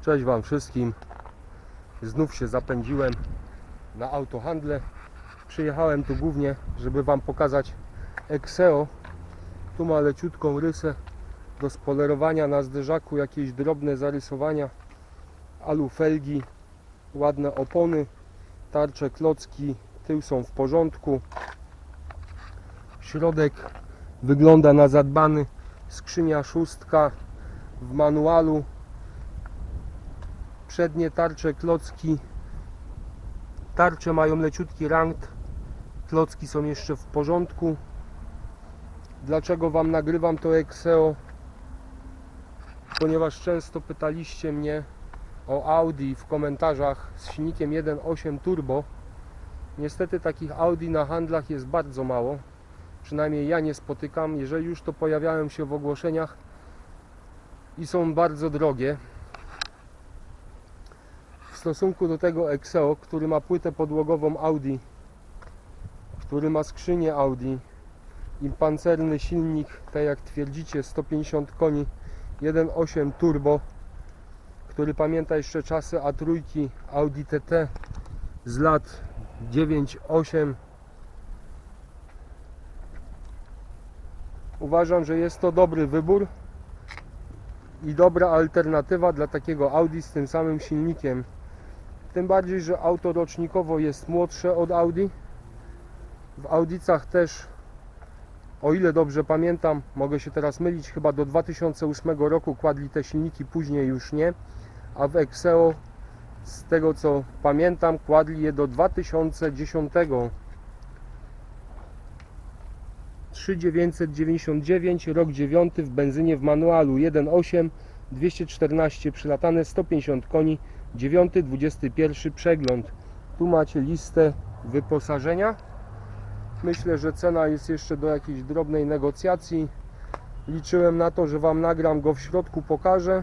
Cześć Wam wszystkim. Znów się zapędziłem na autohandle. Przyjechałem tu głównie, żeby Wam pokazać Exeo. Tu ma leciutką rysę do spolerowania na zderzaku, jakieś drobne zarysowania, alufelgi, ładne opony, tarcze, klocki, tył są w porządku. Środek wygląda na zadbany, skrzynia szóstka w manualu, przednie tarcze, klocki. Tarcze mają leciutki rangt, klocki są jeszcze w porządku. Dlaczego Wam nagrywam to Exeo? Ponieważ często pytaliście mnie o Audi w komentarzach z silnikiem 1.8 turbo. Niestety takich Audi na handlach jest bardzo mało. Przynajmniej ja nie spotykam. Jeżeli już to pojawiają się w ogłoszeniach i są bardzo drogie stosunku do tego Exeo, który ma płytę podłogową Audi, który ma skrzynię Audi i pancerny silnik, tak jak twierdzicie, 150 koni, 1.8 turbo, który pamięta jeszcze czasy A3 Audi TT z lat 9-8. Uważam, że jest to dobry wybór i dobra alternatywa dla takiego Audi z tym samym silnikiem. Tym bardziej, że auto rocznikowo jest młodsze od Audi. W Audicach też, o ile dobrze pamiętam, mogę się teraz mylić, chyba do 2008 roku kładli te silniki, później już nie. A w Exeo, z tego co pamiętam, kładli je do 2010. 3999, rok 9 w benzynie w manualu 1.8, 214 przylatane, 150 koni, 9, 21 przegląd. Tu macie listę wyposażenia. Myślę, że cena jest jeszcze do jakiejś drobnej negocjacji. Liczyłem na to, że Wam nagram go w środku, pokażę.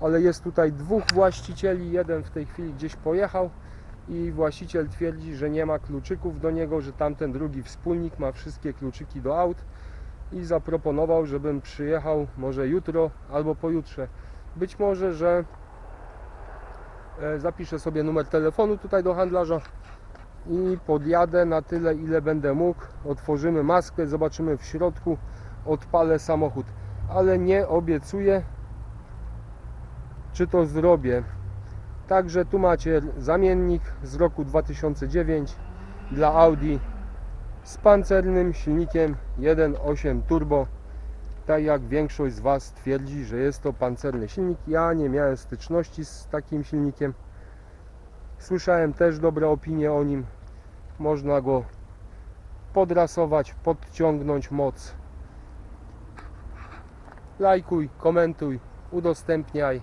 Ale jest tutaj dwóch właścicieli. Jeden w tej chwili gdzieś pojechał i właściciel twierdzi, że nie ma kluczyków do niego, że tamten drugi wspólnik ma wszystkie kluczyki do aut i zaproponował, żebym przyjechał może jutro albo pojutrze. Być może, że zapiszę sobie numer telefonu tutaj do handlarza i podjadę na tyle, ile będę mógł. Otworzymy maskę, zobaczymy w środku, odpalę samochód, ale nie obiecuję, czy to zrobię. Także tu macie zamiennik z roku 2009 dla Audi z pancernym silnikiem 1.8 turbo. Tak jak większość z Was twierdzi, że jest to pancerny silnik. Ja nie miałem styczności z takim silnikiem. Słyszałem też dobre opinie o nim. Można go podrasować, podciągnąć moc. Lajkuj, komentuj, udostępniaj.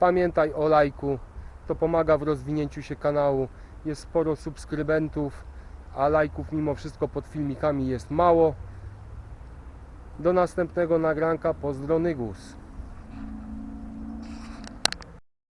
Pamiętaj o lajku. To pomaga w rozwinięciu się kanału. Jest sporo subskrybentów, a lajków mimo wszystko pod filmikami jest mało. Do następnego nagranka. Pozdro Nygus.